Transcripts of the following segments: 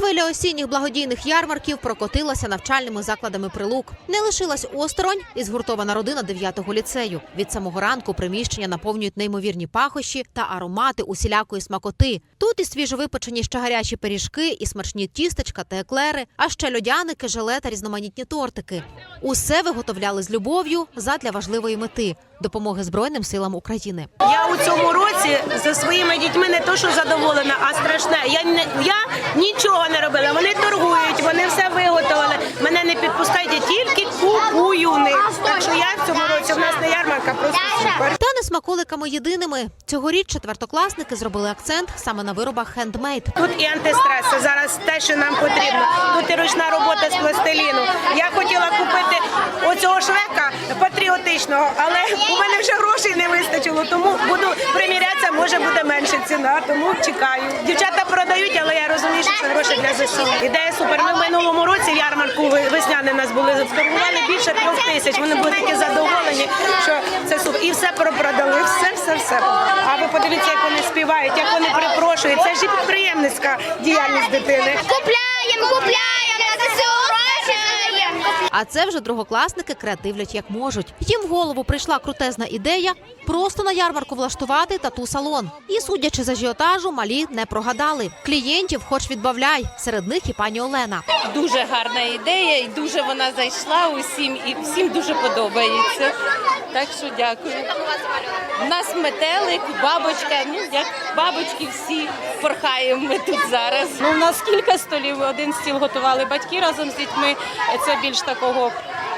Хвиля осінніх благодійних ярмарків прокотилася навчальними закладами прилук. Не лишилась осторонь і згуртована родина 9-го ліцею. Від самого ранку приміщення наповнюють неймовірні пахощі та аромати усілякої смакоти. Тут і свіжовипечені ще гарячі пиріжки, і смачні тістечка та еклери, а ще льодяники, желе та різноманітні тортики. Усе виготовляли з любов'ю задля важливої мети допомоги Збройним силам України. Я у цьому році за своїми дітьми не то, що задоволена, а страшне. Я не я нічого не робила. Вони торгують, вони все виготовили. Мене не підпускають, я тільки купую них. Так що я в цьому році в нас не ярмарка, просто супер. Смаколиками єдиними. Цьогоріч четвертокласники зробили акцент саме на виробах хендмейд. Тут і антистрес, зараз те, що нам потрібно. Тут і ручна робота з пластиліну. Я хотіла купити оцього швека патріотичного, але у мене вже грошей не вистачило, тому буду примірятися, може буде менша ціна, тому чекаю. Дівчата продають, але я розумію, що це гроші для ЗСУ. Ідея супер. Ми в минулому році ярмарку весняни нас були сформували більше трьох тисяч. Вони були такі задоволені, що це супер. І все пропродали, все, все, все. А ви подивіться, як вони співають, як вони припрошують. Це ж і підприємницька діяльність дитини. Купляємо, купляємо, на ЗСУ. А це вже другокласники креативлять як можуть. Їм в голову прийшла крутезна ідея просто на ярмарку влаштувати тату-салон. І судячи з ажіотажу, малі не прогадали. Клієнтів хоч відбавляй. Серед них і пані Олена. Дуже гарна ідея, і дуже вона зайшла усім, і всім дуже подобається. Так що дякую. У нас метелик, бабочка. Ну як бабочки всі порхаємо ми тут зараз. Ну, у нас кілька столів. Один стіл готували батьки разом з дітьми. Це більш такого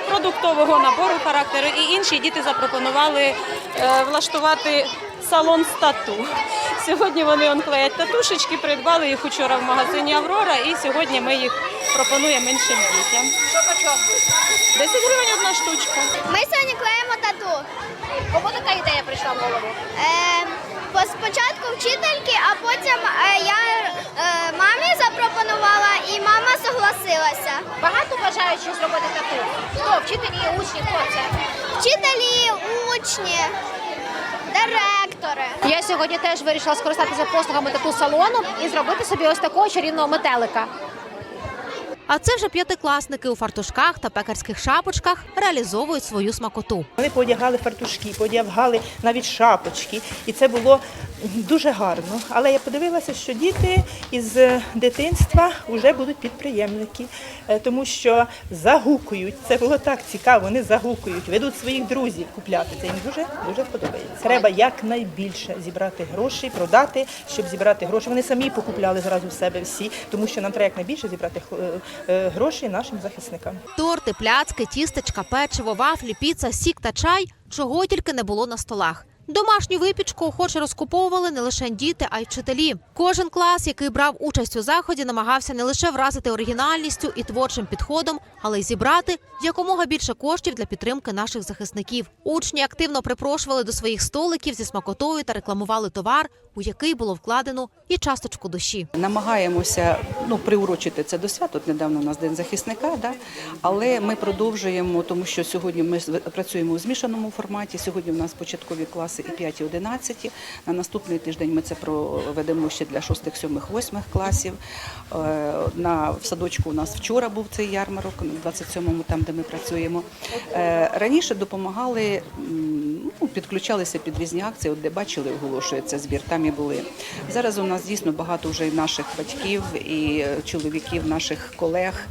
продуктового набору характеру. І інші діти запропонували е, влаштувати салон з тату. Сьогодні вони он клеять татушечки, придбали їх учора в магазині Аврора, і сьогодні ми їх пропонуємо іншим дітям. Що по чому? 10 гривень одна штучка. Ми сьогодні клеїмо тату. Кому така ідея прийшла в голову? Е, спочатку вчительки, а потім е, я е, мамі запропонувала і мама согласилася. Багато бажаючих зробити тату. Хто вчителі, учні, хто це? Вчителі, учні, директори. Я сьогодні теж вирішила скористатися послугами тату салону і зробити собі ось такого чарівного метелика. А це вже п'ятикласники у фартушках та пекарських шапочках реалізовують свою смакоту. Вони поодягали фартушки, поодягали навіть шапочки, і це було дуже гарно. Але я подивилася, що діти із дитинства вже будуть підприємники, е, тому що загукують. Це було так цікаво. Вони загукують, ведуть своїх друзів купляти. Це їм дуже дуже подобається. Треба якнайбільше зібрати гроші, продати, щоб зібрати гроші. Вони самі покупляли зразу в себе всі, тому що нам треба якнайбільше зібрати е, е, гроші нашим захисникам. Торти, пляцки, тістечка, печиво, вафлі, піца, сік та чай чого тільки не було на столах. Домашню випічку охоче розкуповували не лише діти, а й вчителі. Кожен клас, який брав участь у заході, намагався не лише вразити оригінальністю і творчим підходом, але й зібрати якомога більше коштів для підтримки наших захисників. Учні активно припрошували до своїх столиків зі смакотою та рекламували товар, у який було вкладено і часточку душі. Намагаємося ну, приурочити це до свят. От недавно у нас день захисника, да? але ми продовжуємо, тому що сьогодні ми працюємо у змішаному форматі. Сьогодні у нас початкові класи і 5, і 11. На наступний тиждень ми це проведемо ще для 6, 7, 8 класів. Е, На в садочку у нас вчора був цей ярмарок, на 27-му, там де ми працюємо. Е, Раніше допомагали. ну, підключалися під різні акції, от де бачили, оголошується збір, там і були. Зараз у нас дійсно багато вже і наших батьків, і чоловіків, наших колег,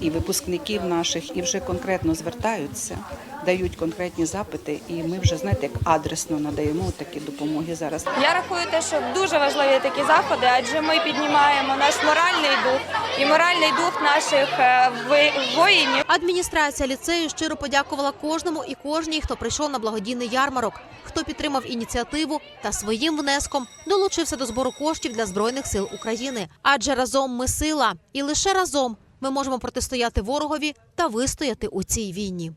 і випускників наших, і вже конкретно звертаються, дають конкретні запити, і ми вже знаєте, як адресно надаємо такі допомоги зараз. Я рахую те, що дуже важливі такі заходи, адже ми піднімаємо наш моральний дух і моральний дух наших е, воїнів. Адміністрація ліцею щиро подякувала кожному і кожній, хто прийшов на благодійний ярмарок, хто підтримав ініціативу та своїм внеском долучився до збору коштів для збройних сил України. Адже разом ми сила, і лише разом ми можемо протистояти ворогові та вистояти у цій війні.